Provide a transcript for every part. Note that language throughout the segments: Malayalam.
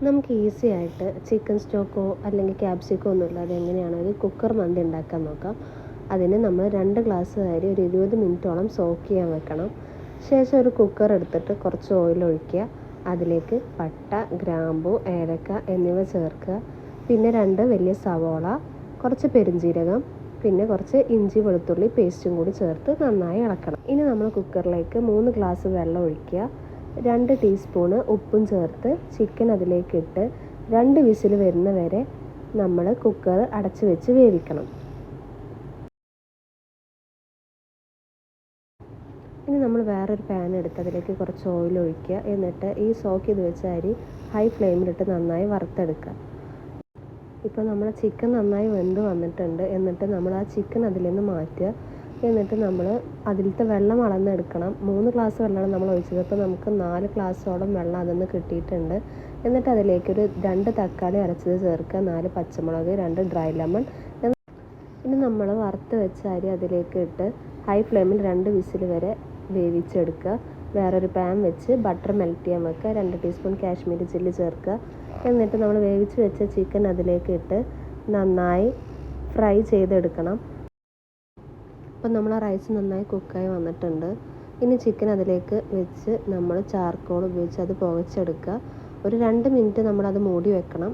നമുക്ക് ഈസി ആയിട്ട് ചിക്കൻ സ്റ്റോക്കോ അല്ലെങ്കിൽ ക്യാപ്സിക്കോ ഒന്നും ഇല്ലാതെ എങ്ങനെയാണ് ഒരു കുക്കർ മന്തി ഉണ്ടാക്കാൻ നോക്കാം. അതിന് നമ്മൾ രണ്ട് ഗ്ലാസ് അരി ഒരു ഇരുപത് മിനിറ്റോളം സോക്ക് ചെയ്യാൻ വെക്കണം. ശേഷം ഒരു കുക്കർ എടുത്തിട്ട് കുറച്ച് ഓയിൽ ഒഴിക്കുക. അതിലേക്ക് പട്ട ഗ്രാമ്പു ഏലക്ക എന്നിവ ചേർക്കുക. പിന്നെ രണ്ട് വലിയ സവോള കുറച്ച് പെരുംജീരകം പിന്നെ കുറച്ച് ഇഞ്ചി വെളുത്തുള്ളി പേസ്റ്റും കൂടി ചേർത്ത് നന്നായി ഇളക്കണം. ഇനി നമ്മൾ കുക്കറിലേക്ക് മൂന്ന് ഗ്ലാസ് വെള്ളം ഒഴിക്കുക. രണ്ട് ടീസ്പൂണ് ഉപ്പും ചേർത്ത് ചിക്കൻ അതിലേക്കിട്ട് രണ്ട് വിസിൽ വരുന്ന വരെ നമ്മൾ കുക്കർ അടച്ച് വെച്ച് വേവിക്കണം. ഇനി നമ്മൾ വേറൊരു പാൻ എടുത്ത് അതിലേക്ക് കുറച്ച് ഓയിൽ ഒഴിക്കുക. എന്നിട്ട് ഈ സോക്ക് ചെയ്ത് വെച്ച അരി ഹൈ ഫ്ലെയിമിലിട്ട് നന്നായി വറുത്തെടുക്കുക. ഇപ്പോൾ നമ്മൾ ചിക്കൻ നന്നായി വെന്ത് വന്നിട്ടുണ്ട്. എന്നിട്ട് നമ്മൾ ആ ചിക്കൻ അതിൽ നിന്ന് മാറ്റുക. എന്നിട്ട് നമ്മൾ അതിലത്തെ വെള്ളം അളന്നെടുക്കണം. മൂന്ന് ഗ്ലാസ് വെള്ളമാണ് നമ്മൾ ഒഴിച്ചത്. അപ്പോൾ നമുക്ക് നാല് ഗ്ലാസ്സോളം വെള്ളം അതിൽ നിന്ന് കിട്ടിയിട്ടുണ്ട്. എന്നിട്ട് അതിലേക്കൊരു രണ്ട് തക്കാളി അരച്ചത് ചേർക്കുക. നാല് പച്ചമുളക് രണ്ട് ഡ്രൈ ലെമൺ ഇനി നമ്മൾ വറുത്ത് വെച്ച അരി അതിലേക്ക് ഇട്ട് ഹൈ ഫ്ലെയിമിൽ രണ്ട് വിസിൽ വരെ വേവിച്ചെടുക്കുക. വേറൊരു പാൻ വെച്ച് ബട്ടർ മെൽറ്റ് ചെയ്യാൻ വെക്കുക. രണ്ട് ടീസ്പൂൺ കാശ്മീരി ചില്ലി ചേർക്കുക. എന്നിട്ട് നമ്മൾ വേവിച്ച് വെച്ച ചിക്കൻ അതിലേക്ക് ഇട്ട് നന്നായി ഫ്രൈ ചെയ്തെടുക്കണം. അപ്പം നമ്മൾ ആ റൈസ് നന്നായി കുക്കായി വന്നിട്ടുണ്ട്. ഇനി ചിക്കൻ അതിലേക്ക് വെച്ച് നമ്മൾ ചാർക്കോൾ ഉപയോഗിച്ച് അത് പുകച്ചെടുക്കുക. ഒരു രണ്ട് മിനിറ്റ് നമ്മളത് മൂടി വെക്കണം.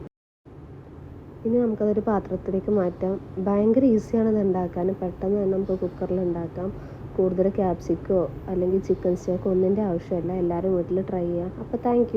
ഇനി നമുക്കതൊരു പാത്രത്തിലേക്ക് മാറ്റാം. ഭയങ്കര ഈസിയാണ് ഇത് ഉണ്ടാക്കാൻ. പെട്ടെന്ന് തന്നെ നമുക്ക് കുക്കറിൽ ഉണ്ടാക്കാം. കൂടുതൽ ക്യാപ്സിക്കോ അല്ലെങ്കിൽ ചിക്കൻ സ്റ്റേക്കോ ഒന്നിന്റെ ആവശ്യമില്ല. എല്ലാവരും വീട്ടിൽ ട്രൈ ചെയ്യാം. അപ്പോൾ താങ്ക്